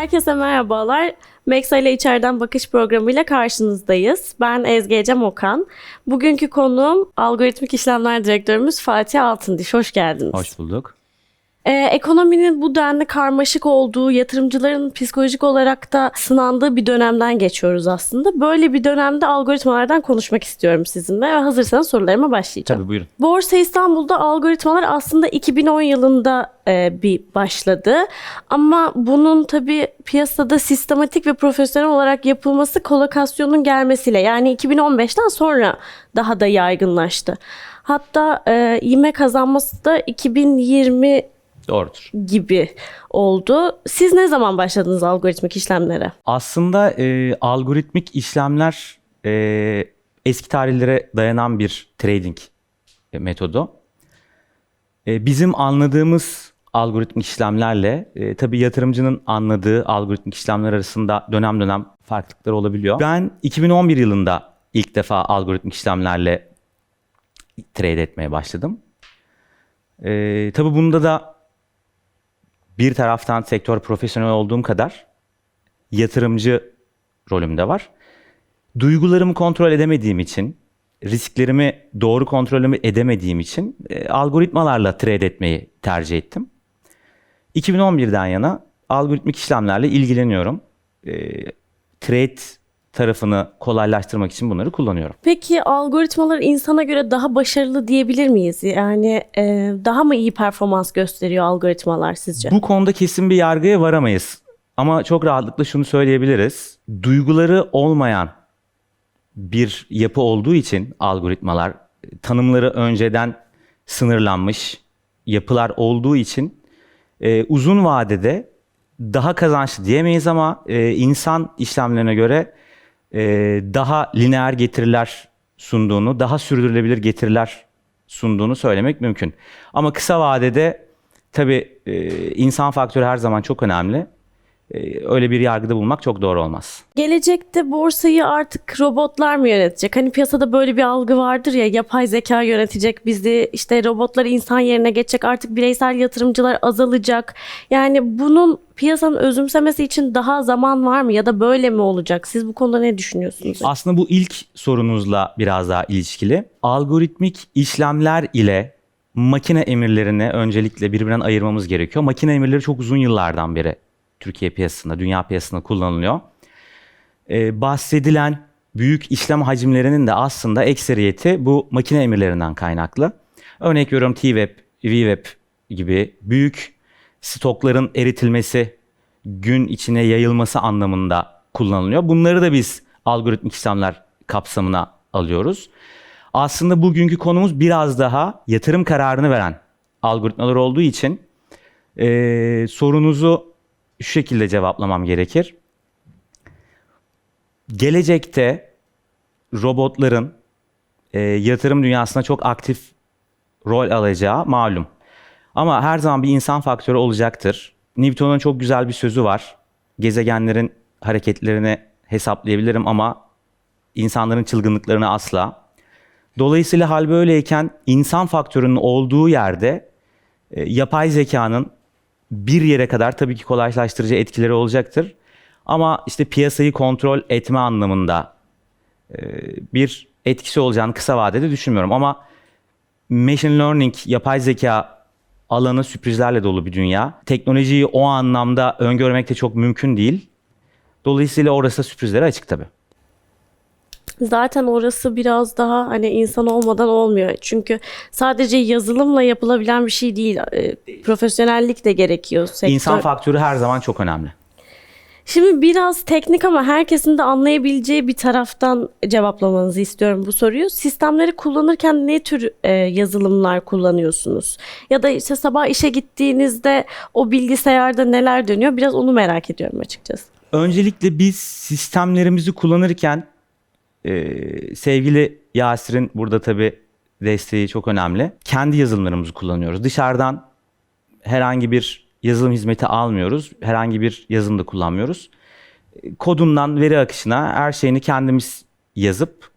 Herkese merhabalar. Meksa ile içeriden bakış programıyla karşınızdayız. Ben Ezgi Ecem Okan. Bugünkü konuğum algoritmik işlemler direktörümüz Fatih Altındiş. Hoş geldiniz. Hoş bulduk. Ee, ekonominin bu denli karmaşık olduğu, yatırımcıların psikolojik olarak da sınandığı bir dönemden geçiyoruz aslında. Böyle bir dönemde algoritmalardan konuşmak istiyorum sizinle. Ve hazırsanız sorularıma başlayacağım. Tabii buyurun. Borsa İstanbul'da algoritmalar aslında 2010 yılında e, bir başladı. Ama bunun tabii piyasada sistematik ve profesyonel olarak yapılması kolokasyonun gelmesiyle yani 2015'ten sonra daha da yaygınlaştı. Hatta e, ivme kazanması da 2020 Doğrudur. gibi oldu. Siz ne zaman başladınız algoritmik işlemlere? Aslında e, algoritmik işlemler e, eski tarihlere dayanan bir trading e, metodu. E, bizim anladığımız algoritmik işlemlerle e, tabii yatırımcının anladığı algoritmik işlemler arasında dönem dönem farklılıklar olabiliyor. Ben 2011 yılında ilk defa algoritmik işlemlerle trade etmeye başladım. E, tabii bunda da bir taraftan sektör profesyonel olduğum kadar yatırımcı rolüm de var. Duygularımı kontrol edemediğim için, risklerimi doğru kontrol edemediğim için e, algoritmalarla trade etmeyi tercih ettim. 2011'den yana algoritmik işlemlerle ilgileniyorum. E, trade tarafını kolaylaştırmak için bunları kullanıyorum. Peki algoritmalar insana göre daha başarılı diyebilir miyiz? Yani e, daha mı iyi performans gösteriyor algoritmalar sizce? Bu konuda kesin bir yargıya varamayız. Ama çok rahatlıkla şunu söyleyebiliriz. Duyguları olmayan bir yapı olduğu için algoritmalar tanımları önceden sınırlanmış yapılar olduğu için e, uzun vadede daha kazançlı diyemeyiz ama e, insan işlemlerine göre e, daha lineer getiriler sunduğunu, daha sürdürülebilir getiriler sunduğunu söylemek mümkün. Ama kısa vadede tabii e, insan faktörü her zaman çok önemli. E, öyle bir yargıda bulmak çok doğru olmaz. Gelecekte borsayı artık robotlar mı yönetecek? Hani piyasada böyle bir algı vardır ya yapay zeka yönetecek bizi işte robotlar insan yerine geçecek artık bireysel yatırımcılar azalacak. Yani bunun piyasanın özümsemesi için daha zaman var mı ya da böyle mi olacak? Siz bu konuda ne düşünüyorsunuz? Aslında bu ilk sorunuzla biraz daha ilişkili. Algoritmik işlemler ile makine emirlerini öncelikle birbirinden ayırmamız gerekiyor. Makine emirleri çok uzun yıllardan beri Türkiye piyasasında, dünya piyasasında kullanılıyor. Ee, bahsedilen büyük işlem hacimlerinin de aslında ekseriyeti bu makine emirlerinden kaynaklı. Örnek veriyorum T-Web, V-Web gibi büyük stokların eritilmesi, gün içine yayılması anlamında kullanılıyor. Bunları da biz algoritmik işlemler kapsamına alıyoruz. Aslında bugünkü konumuz biraz daha yatırım kararını veren algoritmalar olduğu için e, sorunuzu şu şekilde cevaplamam gerekir. Gelecekte robotların e, yatırım dünyasında çok aktif rol alacağı malum. Ama her zaman bir insan faktörü olacaktır. Newton'un çok güzel bir sözü var. Gezegenlerin hareketlerini hesaplayabilirim ama insanların çılgınlıklarını asla. Dolayısıyla hal böyleyken insan faktörünün olduğu yerde e, yapay zekanın bir yere kadar tabii ki kolaylaştırıcı etkileri olacaktır. Ama işte piyasayı kontrol etme anlamında e, bir etkisi olacağını kısa vadede düşünmüyorum. Ama machine learning, yapay zeka alanı sürprizlerle dolu bir dünya. Teknolojiyi o anlamda öngörmek de çok mümkün değil. Dolayısıyla orası sürprizlere açık tabii. Zaten orası biraz daha hani insan olmadan olmuyor. Çünkü sadece yazılımla yapılabilen bir şey değil. E, Profesyonellik de gerekiyor. Sektör. İnsan faktörü her zaman çok önemli. Şimdi biraz teknik ama herkesin de anlayabileceği bir taraftan cevaplamanızı istiyorum bu soruyu. Sistemleri kullanırken ne tür e, yazılımlar kullanıyorsunuz? Ya da işte sabah işe gittiğinizde o bilgisayarda neler dönüyor? Biraz onu merak ediyorum açıkçası. Öncelikle biz sistemlerimizi kullanırken e, sevgili Yasir'in burada tabii desteği çok önemli. Kendi yazılımlarımızı kullanıyoruz. Dışarıdan herhangi bir yazılım hizmeti almıyoruz. Herhangi bir yazılım da kullanmıyoruz. Kodundan veri akışına her şeyini kendimiz yazıp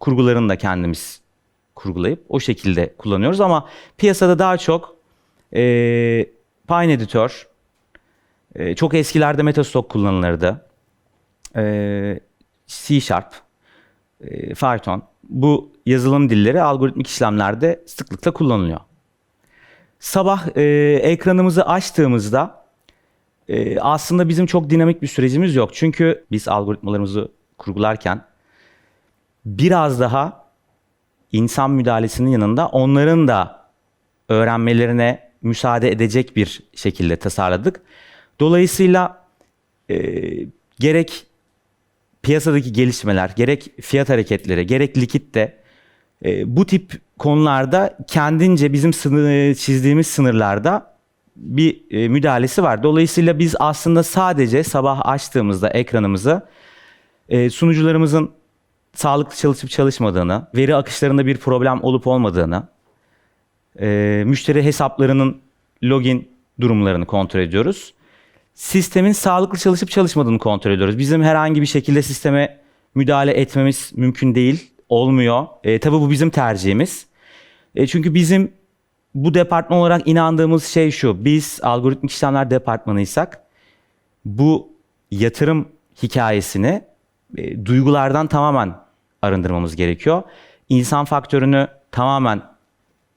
kurgularını da kendimiz kurgulayıp o şekilde kullanıyoruz ama piyasada daha çok e, Pine Editor, E, çok eskilerde Metastock kullanılırdı. E, C Sharp, e, Python bu yazılım dilleri algoritmik işlemlerde sıklıkla kullanılıyor. Sabah e, ekranımızı açtığımızda e, aslında bizim çok dinamik bir sürecimiz yok. Çünkü biz algoritmalarımızı kurgularken biraz daha insan müdahalesinin yanında onların da öğrenmelerine müsaade edecek bir şekilde tasarladık. Dolayısıyla e, gerek piyasadaki gelişmeler, gerek fiyat hareketleri, gerek likitte e, bu tip konularda kendince bizim sınır, çizdiğimiz sınırlarda bir e, müdahalesi var. Dolayısıyla biz aslında sadece sabah açtığımızda ekranımızı e, sunucularımızın sağlıklı çalışıp çalışmadığını, veri akışlarında bir problem olup olmadığını, e, müşteri hesaplarının login durumlarını kontrol ediyoruz. Sistemin sağlıklı çalışıp çalışmadığını kontrol ediyoruz. Bizim herhangi bir şekilde sisteme müdahale etmemiz mümkün değil, olmuyor. E, tabii bu bizim tercihimiz. E, çünkü bizim bu departman olarak inandığımız şey şu. Biz algoritmik işlemler departmanıysak bu yatırım hikayesini e, duygulardan tamamen arındırmamız gerekiyor. İnsan faktörünü tamamen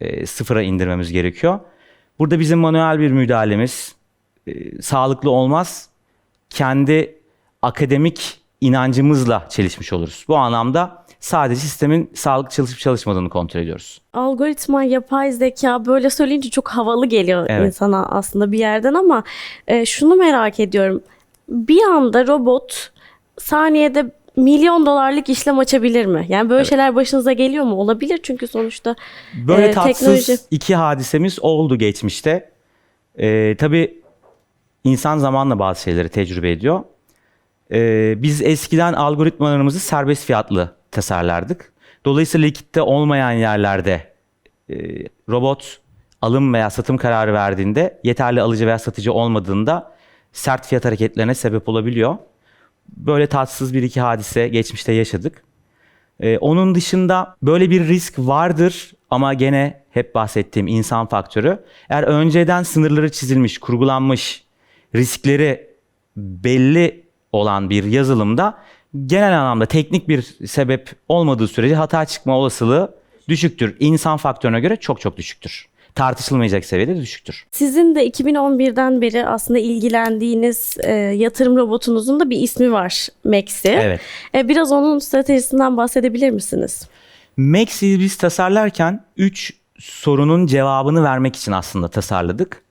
e, sıfıra indirmemiz gerekiyor. Burada bizim manuel bir müdahalemiz e, sağlıklı olmaz. Kendi akademik inancımızla çelişmiş oluruz. Bu anlamda sadece sistemin sağlıklı çalışıp çalışmadığını kontrol ediyoruz. Algoritma, yapay zeka böyle söyleyince çok havalı geliyor Evet. insana aslında bir yerden ama e, şunu merak ediyorum. Bir anda robot saniyede milyon dolarlık işlem açabilir mi? Yani böyle şeyler başınıza geliyor mu? Olabilir çünkü sonuçta Böyle e, tatsız teknoloji. iki hadisemiz oldu geçmişte. Ee, tabii insan zamanla bazı şeyleri tecrübe ediyor. Ee, biz eskiden algoritmalarımızı serbest fiyatlı tasarlardık. Dolayısıyla likitte olmayan yerlerde e, robot alım veya satım kararı verdiğinde yeterli alıcı veya satıcı olmadığında sert fiyat hareketlerine sebep olabiliyor. Böyle tatsız bir iki hadise geçmişte yaşadık. Ee, onun dışında böyle bir risk vardır ama gene hep bahsettiğim insan faktörü. Eğer önceden sınırları çizilmiş, kurgulanmış, riskleri belli olan bir yazılımda genel anlamda teknik bir sebep olmadığı sürece hata çıkma olasılığı düşüktür. İnsan faktörüne göre çok çok düşüktür. Tartışılmayacak seviyede düşüktür. Sizin de 2011'den beri aslında ilgilendiğiniz e, yatırım robotunuzun da bir ismi var. Maxi. Evet. E, biraz onun stratejisinden bahsedebilir misiniz? Maxi'yi biz tasarlarken 3 sorunun cevabını vermek için aslında tasarladık.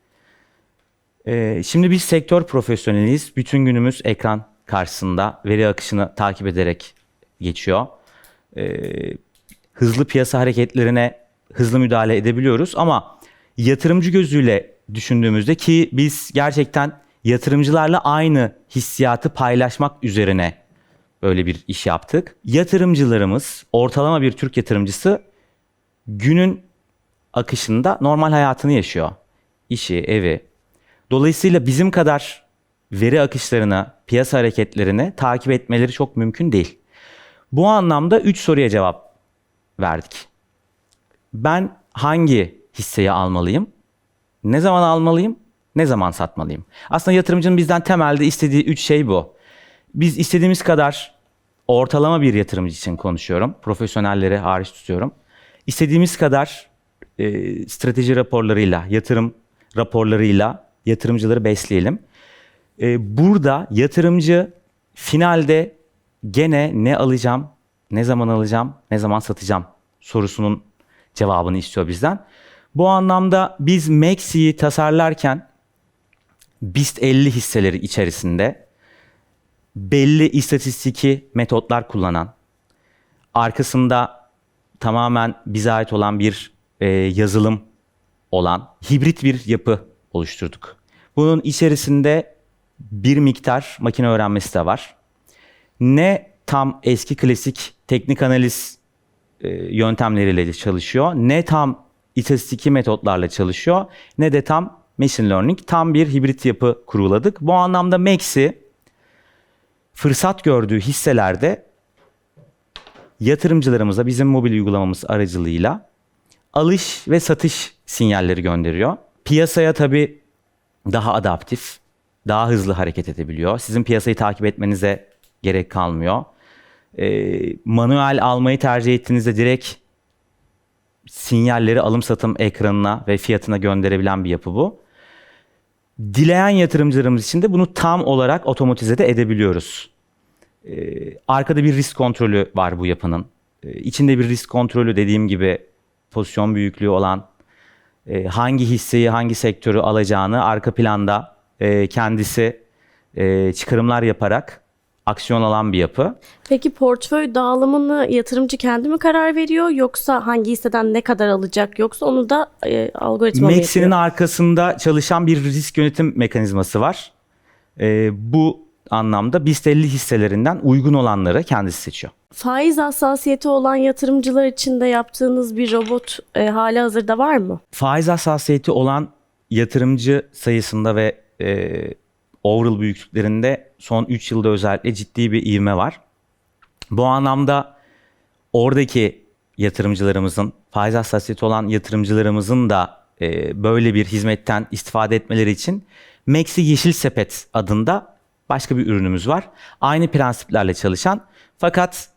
Ee, şimdi biz sektör profesyoneliyiz. Bütün günümüz ekran karşısında veri akışını takip ederek geçiyor. Ee, hızlı piyasa hareketlerine hızlı müdahale edebiliyoruz ama yatırımcı gözüyle düşündüğümüzde ki biz gerçekten yatırımcılarla aynı hissiyatı paylaşmak üzerine böyle bir iş yaptık. Yatırımcılarımız, ortalama bir Türk yatırımcısı günün akışında normal hayatını yaşıyor. İşi, evi. Dolayısıyla bizim kadar veri akışlarını, piyasa hareketlerini takip etmeleri çok mümkün değil. Bu anlamda 3 soruya cevap verdik. Ben hangi hisseyi almalıyım? Ne zaman almalıyım? Ne zaman satmalıyım? Aslında yatırımcının bizden temelde istediği 3 şey bu. Biz istediğimiz kadar ortalama bir yatırımcı için konuşuyorum. Profesyonelleri hariç tutuyorum. İstediğimiz kadar e, strateji raporlarıyla, yatırım raporlarıyla yatırımcıları besleyelim. E, burada yatırımcı finalde gene ne alacağım, ne zaman alacağım, ne zaman satacağım sorusunun cevabını istiyor bizden. Bu anlamda biz Maxi'yi tasarlarken BIST 50 hisseleri içerisinde belli istatistiki metotlar kullanan, arkasında tamamen bize ait olan bir e, yazılım olan hibrit bir yapı oluşturduk. Bunun içerisinde bir miktar makine öğrenmesi de var. Ne tam eski klasik teknik analiz e, yöntemleriyle çalışıyor, ne tam istatistiki metotlarla çalışıyor, ne de tam machine learning. Tam bir hibrit yapı kurguladık. Bu anlamda Max'i fırsat gördüğü hisselerde yatırımcılarımıza bizim mobil uygulamamız aracılığıyla alış ve satış sinyalleri gönderiyor. Piyasaya tabii daha adaptif, daha hızlı hareket edebiliyor. Sizin piyasayı takip etmenize gerek kalmıyor. E, manuel almayı tercih ettiğinizde direkt sinyalleri alım satım ekranına ve fiyatına gönderebilen bir yapı bu. Dileyen yatırımcılarımız için de bunu tam olarak otomatize de edebiliyoruz. Ee, arkada bir risk kontrolü var bu yapının. Ee, içinde bir risk kontrolü dediğim gibi pozisyon büyüklüğü olan e, hangi hisseyi hangi sektörü alacağını arka planda e, kendisi e, çıkarımlar yaparak aksiyon alan bir yapı. Peki portföy dağılımını yatırımcı kendi mi karar veriyor yoksa hangi hisseden ne kadar alacak yoksa onu da e, algoritma mı yapıyor? arkasında çalışan bir risk yönetim mekanizması var. Ee, bu anlamda BIST 50 hisselerinden uygun olanları kendisi seçiyor. Faiz hassasiyeti olan yatırımcılar için de yaptığınız bir robot e, hali hazırda var mı? Faiz hassasiyeti olan yatırımcı sayısında ve e, overall büyüklüklerinde son 3 yılda özellikle ciddi bir ivme var. Bu anlamda oradaki yatırımcılarımızın, faiz hassasiyeti olan yatırımcılarımızın da e, böyle bir hizmetten istifade etmeleri için Maxi Yeşil Sepet adında başka bir ürünümüz var. Aynı prensiplerle çalışan fakat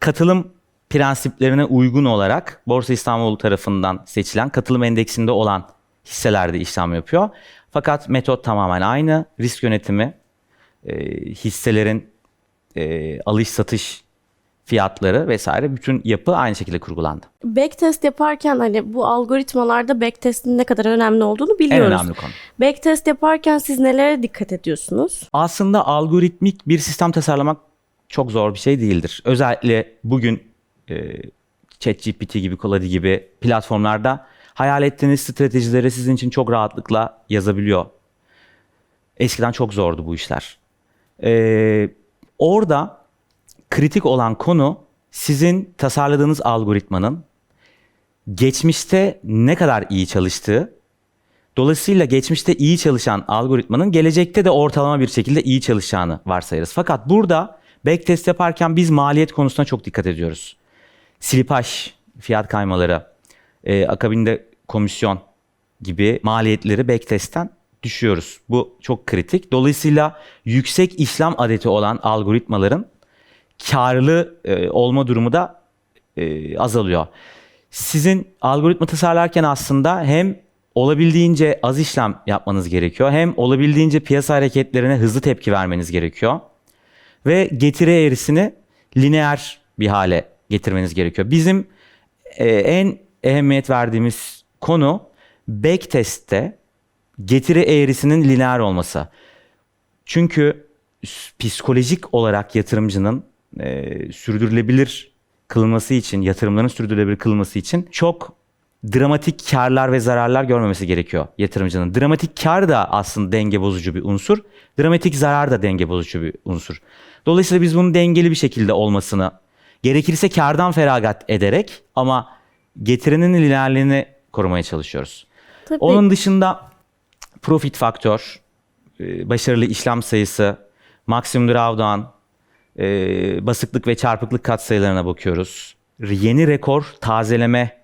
katılım prensiplerine uygun olarak Borsa İstanbul tarafından seçilen katılım endeksinde olan hisselerde işlem yapıyor. Fakat metot tamamen aynı. Risk yönetimi, e, hisselerin e, alış satış fiyatları vesaire bütün yapı aynı şekilde kurgulandı. Backtest yaparken hani bu algoritmalarda backtest'in ne kadar önemli olduğunu En biliyoruz. önemli konu. Backtest yaparken siz nelere dikkat ediyorsunuz? Aslında algoritmik bir sistem tasarlamak çok zor bir şey değildir. Özellikle bugün e, ChatGPT gibi, Koladi gibi platformlarda hayal ettiğiniz stratejileri sizin için çok rahatlıkla yazabiliyor. Eskiden çok zordu bu işler. E, orada kritik olan konu sizin tasarladığınız algoritmanın geçmişte ne kadar iyi çalıştığı Dolayısıyla geçmişte iyi çalışan algoritmanın gelecekte de ortalama bir şekilde iyi çalışacağını varsayarız. Fakat burada backtest yaparken biz maliyet konusuna çok dikkat ediyoruz. Silipaj, fiyat kaymaları, e, akabinde komisyon gibi maliyetleri backtest'ten düşüyoruz. Bu çok kritik. Dolayısıyla yüksek işlem adeti olan algoritmaların karlı e, olma durumu da e, azalıyor. Sizin algoritma tasarlarken aslında hem olabildiğince az işlem yapmanız gerekiyor. Hem olabildiğince piyasa hareketlerine hızlı tepki vermeniz gerekiyor. Ve getiri eğrisini lineer bir hale getirmeniz gerekiyor. Bizim e, en ehemmiyet verdiğimiz konu backtest'te getiri eğrisinin lineer olması. Çünkü psikolojik olarak yatırımcının e, sürdürülebilir kılınması için, yatırımların sürdürülebilir kılınması için çok dramatik karlar ve zararlar görmemesi gerekiyor yatırımcının. Dramatik kar da aslında denge bozucu bir unsur. Dramatik zarar da denge bozucu bir unsur. Dolayısıyla biz bunun dengeli bir şekilde olmasını gerekirse kardan feragat ederek ama getirinin lineerliğini korumaya çalışıyoruz. Tabii. Onun dışında profit faktör, e, başarılı işlem sayısı, maksimum drawdown, e, basıklık ve çarpıklık katsayılarına bakıyoruz. Yeni rekor tazeleme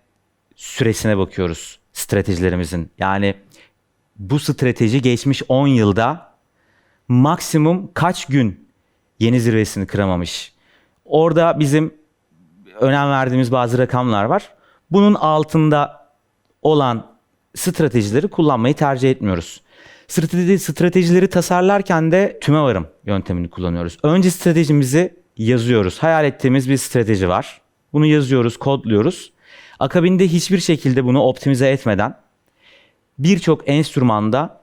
süresine bakıyoruz stratejilerimizin. Yani bu strateji geçmiş 10 yılda maksimum kaç gün yeni zirvesini kıramamış. Orada bizim önem verdiğimiz bazı rakamlar var. Bunun altında olan stratejileri kullanmayı tercih etmiyoruz. Strateji, stratejileri tasarlarken de tümevarım yöntemini kullanıyoruz. Önce stratejimizi yazıyoruz. Hayal ettiğimiz bir strateji var. Bunu yazıyoruz, kodluyoruz. Akabinde hiçbir şekilde bunu optimize etmeden birçok enstrümanda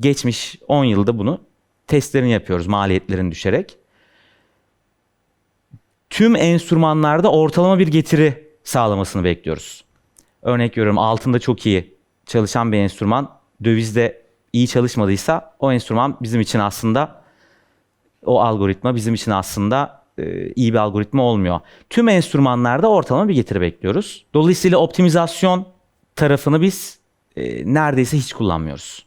geçmiş 10 yılda bunu testlerini yapıyoruz maliyetlerin düşerek. Tüm enstrümanlarda ortalama bir getiri sağlamasını bekliyoruz. Örnek veriyorum altında çok iyi çalışan bir enstrüman dövizde iyi çalışmadıysa o enstrüman bizim için aslında o algoritma bizim için aslında e, iyi bir algoritma olmuyor. Tüm enstrümanlarda ortalama bir getiri bekliyoruz. Dolayısıyla optimizasyon tarafını biz e, neredeyse hiç kullanmıyoruz.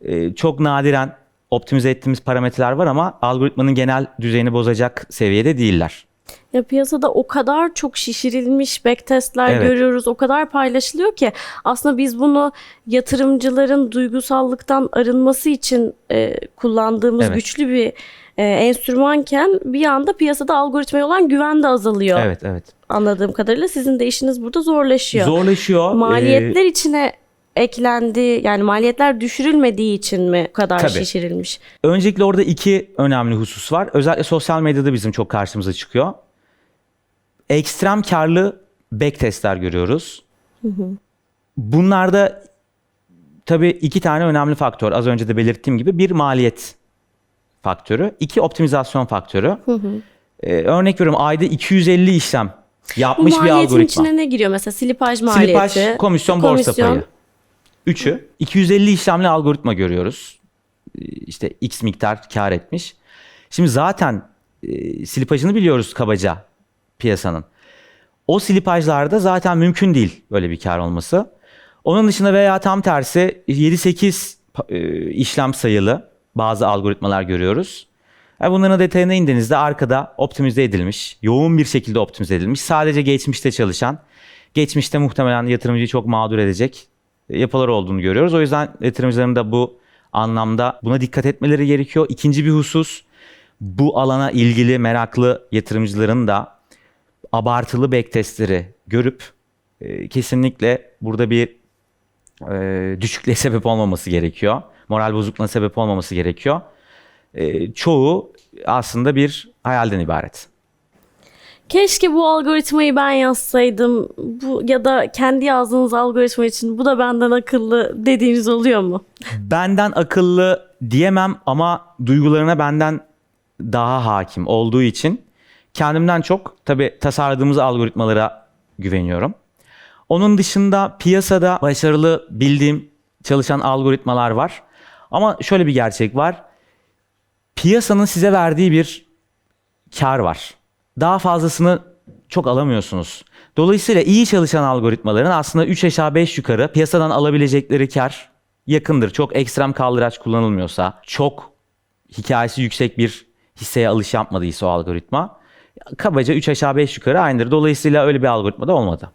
E, çok nadiren optimize ettiğimiz parametreler var ama algoritmanın genel düzeyini bozacak seviyede değiller. Ya piyasada o kadar çok şişirilmiş backtestler Evet. görüyoruz, o kadar paylaşılıyor ki aslında biz bunu yatırımcıların duygusallıktan arınması için e, kullandığımız Evet. güçlü bir e, enstrümanken bir anda piyasada algoritmaya olan güven de azalıyor. Evet, evet. Anladığım kadarıyla sizin de işiniz burada zorlaşıyor. Zorlaşıyor. Maliyetler Ee, içine eklendi yani maliyetler düşürülmediği için mi bu kadar Tabii. şişirilmiş? Öncelikle orada iki önemli husus var. Özellikle sosyal medyada bizim çok karşımıza çıkıyor. Ekstrem karlı backtestler görüyoruz. Bunlarda tabii iki tane önemli faktör. Az önce de belirttiğim gibi bir maliyet faktörü, iki optimizasyon faktörü. Ee, örnek veriyorum ayda 250 işlem Bu yapmış bir maliyetin algoritma. içine ne giriyor mesela? Silipaj maliyeti, Silipaj, komisyon, borsa komisyon. payı. Üçü. 250 işlemli algoritma görüyoruz. Ee, İşte X miktar kar etmiş. Şimdi zaten e, silipajını biliyoruz kabaca piyasanın. O silipajlarda zaten mümkün değil böyle bir kar olması. Onun dışında veya tam tersi 7-8 pa- e, işlem sayılı bazı algoritmalar görüyoruz. Yani bunların detayına indiğinizde arkada optimize edilmiş, yoğun bir şekilde optimize edilmiş, sadece geçmişte çalışan, geçmişte muhtemelen yatırımcıyı çok mağdur edecek e, yapılar olduğunu görüyoruz. O yüzden yatırımcıların da bu anlamda buna dikkat etmeleri gerekiyor. İkinci bir husus bu alana ilgili meraklı yatırımcıların da abartılı backtestleri görüp e, kesinlikle burada bir e, düşüklüğe sebep olmaması gerekiyor. Moral bozukluğuna sebep olmaması gerekiyor. E, çoğu aslında bir hayalden ibaret. Keşke bu algoritmayı ben yazsaydım. Bu ya da kendi yazdığınız algoritma için bu da benden akıllı dediğiniz oluyor mu? Benden akıllı diyemem ama duygularına benden daha hakim olduğu için kendimden çok tabii tasarladığımız algoritmalara güveniyorum. Onun dışında piyasada başarılı bildiğim çalışan algoritmalar var. Ama şöyle bir gerçek var. Piyasanın size verdiği bir kar var. Daha fazlasını çok alamıyorsunuz. Dolayısıyla iyi çalışan algoritmaların aslında 3 aşağı 5 yukarı piyasadan alabilecekleri kar yakındır. Çok ekstrem kaldıraç kullanılmıyorsa, çok hikayesi yüksek bir hisseye alış yapmadıysa o algoritma kabaca 3 aşağı 5 yukarı aynıdır. Dolayısıyla öyle bir algoritma da olmadı.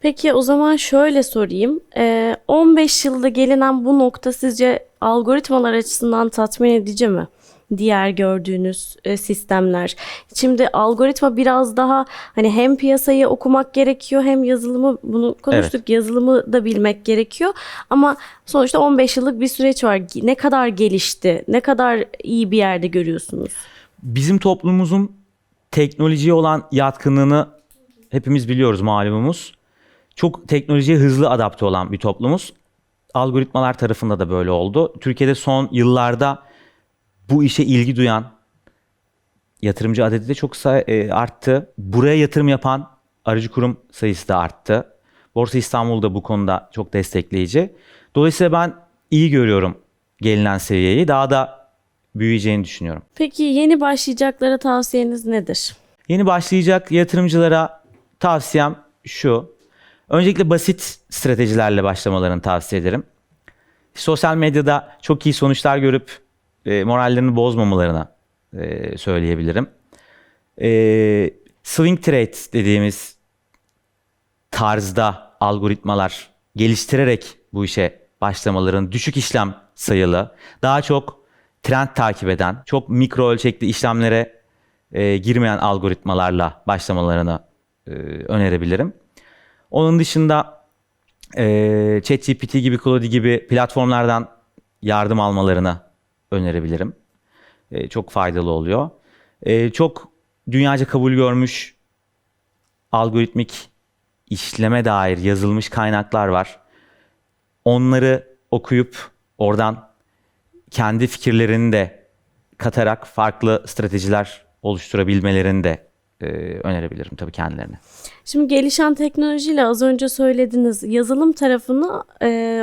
Peki o zaman şöyle sorayım. Ee, 15 yılda gelinen bu nokta sizce algoritmalar açısından tatmin edici mi? Diğer gördüğünüz e, sistemler. Şimdi algoritma biraz daha hani hem piyasayı okumak gerekiyor hem yazılımı bunu konuştuk yazılımı da bilmek gerekiyor. Ama sonuçta 15 yıllık bir süreç var. Ne kadar gelişti? Ne kadar iyi bir yerde görüyorsunuz? Bizim toplumumuzun teknolojiye olan yatkınlığını hepimiz biliyoruz malumumuz. Çok teknolojiye hızlı adapte olan bir toplumuz. Algoritmalar tarafında da böyle oldu. Türkiye'de son yıllarda bu işe ilgi duyan yatırımcı adedi de çok say- e, arttı. Buraya yatırım yapan aracı kurum sayısı da arttı. Borsa İstanbul da bu konuda çok destekleyici. Dolayısıyla ben iyi görüyorum gelinen seviyeyi. Daha da büyüyeceğini düşünüyorum. Peki yeni başlayacaklara tavsiyeniz nedir? Yeni başlayacak yatırımcılara tavsiyem şu. Öncelikle basit stratejilerle başlamalarını tavsiye ederim. Sosyal medyada çok iyi sonuçlar görüp e, morallerini bozmamalarını e, söyleyebilirim. E, swing trade dediğimiz tarzda algoritmalar geliştirerek bu işe başlamaların düşük işlem sayılı, daha çok trend takip eden, çok mikro ölçekli işlemlere e, girmeyen algoritmalarla başlamalarını e, önerebilirim. Onun dışında e, ChatGPT gibi, Claude gibi platformlardan yardım almalarını önerebilirim. E, çok faydalı oluyor. E, çok dünyaca kabul görmüş algoritmik işleme dair yazılmış kaynaklar var. Onları okuyup oradan kendi fikirlerini de katarak farklı stratejiler oluşturabilmelerini de e, önerebilirim tabii kendilerine. Şimdi gelişen teknolojiyle az önce söylediniz yazılım tarafını e,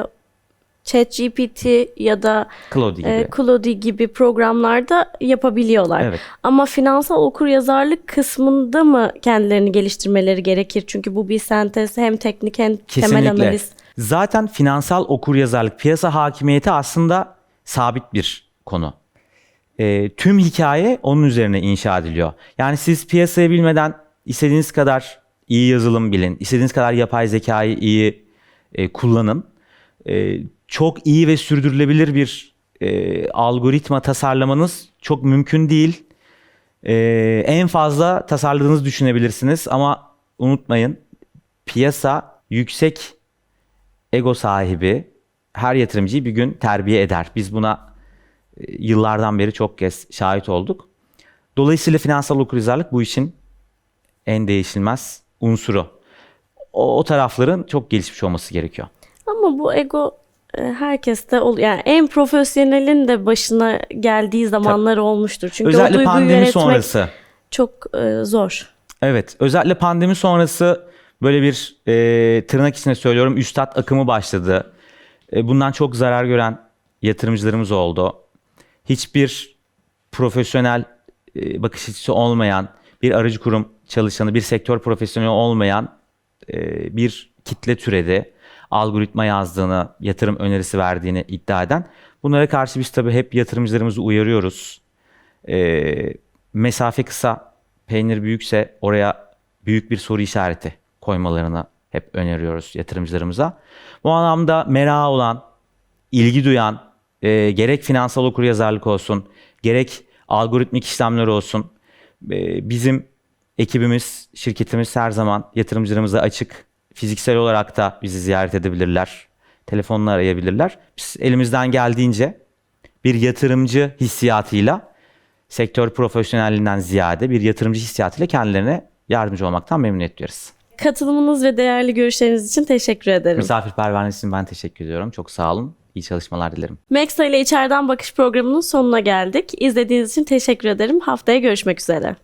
ChatGPT ya da Claude gibi. e, Claude gibi programlarda yapabiliyorlar. Evet. Ama finansal okuryazarlık kısmında mı kendilerini geliştirmeleri gerekir? Çünkü bu bir sentez hem teknik hem temel Kesinlikle. analiz. Zaten finansal okuryazarlık, piyasa hakimiyeti aslında sabit bir konu. e, tüm hikaye onun üzerine inşa ediliyor. Yani siz piyasayı bilmeden istediğiniz kadar iyi yazılım bilin, istediğiniz kadar yapay zekayı iyi e, kullanın. E, çok iyi ve sürdürülebilir bir e, algoritma tasarlamanız çok mümkün değil. E, en fazla tasarladığınızı düşünebilirsiniz ama unutmayın piyasa yüksek ego sahibi her yatırımcıyı bir gün terbiye eder. Biz buna e, yıllardan beri çok kez şahit olduk. Dolayısıyla finansal okuryazarlık bu işin en değişilmez unsuru. O, o tarafların çok gelişmiş olması gerekiyor. Ama bu ego e, herkeste ol yani en profesyonelin de başına geldiği zamanlar olmuştur. Çünkü o Özellikle duyguyu pandemi sonrası. çok e, zor. Evet, özellikle pandemi sonrası böyle bir e, tırnak içinde söylüyorum üstad akımı başladı. E, bundan çok zarar gören yatırımcılarımız oldu. Hiçbir profesyonel e, bakış açısı olmayan, bir aracı kurum çalışanı, bir sektör profesyoneli olmayan e, bir kitle türedi. Algoritma yazdığını, yatırım önerisi verdiğini iddia eden. Bunlara karşı biz tabii hep yatırımcılarımızı uyarıyoruz. E, mesafe kısa, peynir büyükse oraya büyük bir soru işareti koymalarını hep öneriyoruz yatırımcılarımıza. Bu anlamda merak olan, ilgi duyan, e, gerek finansal okuryazarlık olsun, gerek algoritmik işlemler olsun, e, bizim ekibimiz, şirketimiz her zaman yatırımcılarımıza açık. Fiziksel olarak da bizi ziyaret edebilirler, telefonla arayabilirler. Biz elimizden geldiğince bir yatırımcı hissiyatıyla sektör profesyonelliğinden ziyade bir yatırımcı hissiyatıyla kendilerine yardımcı olmaktan memnuniyet duyarız. Katılımınız ve değerli görüşleriniz için teşekkür ederim. Misafirperverliğiniz için ben teşekkür ediyorum. Çok sağ olun. İyi çalışmalar dilerim. Meksa ile İçeriden Bakış programının sonuna geldik. İzlediğiniz için teşekkür ederim. Haftaya görüşmek üzere.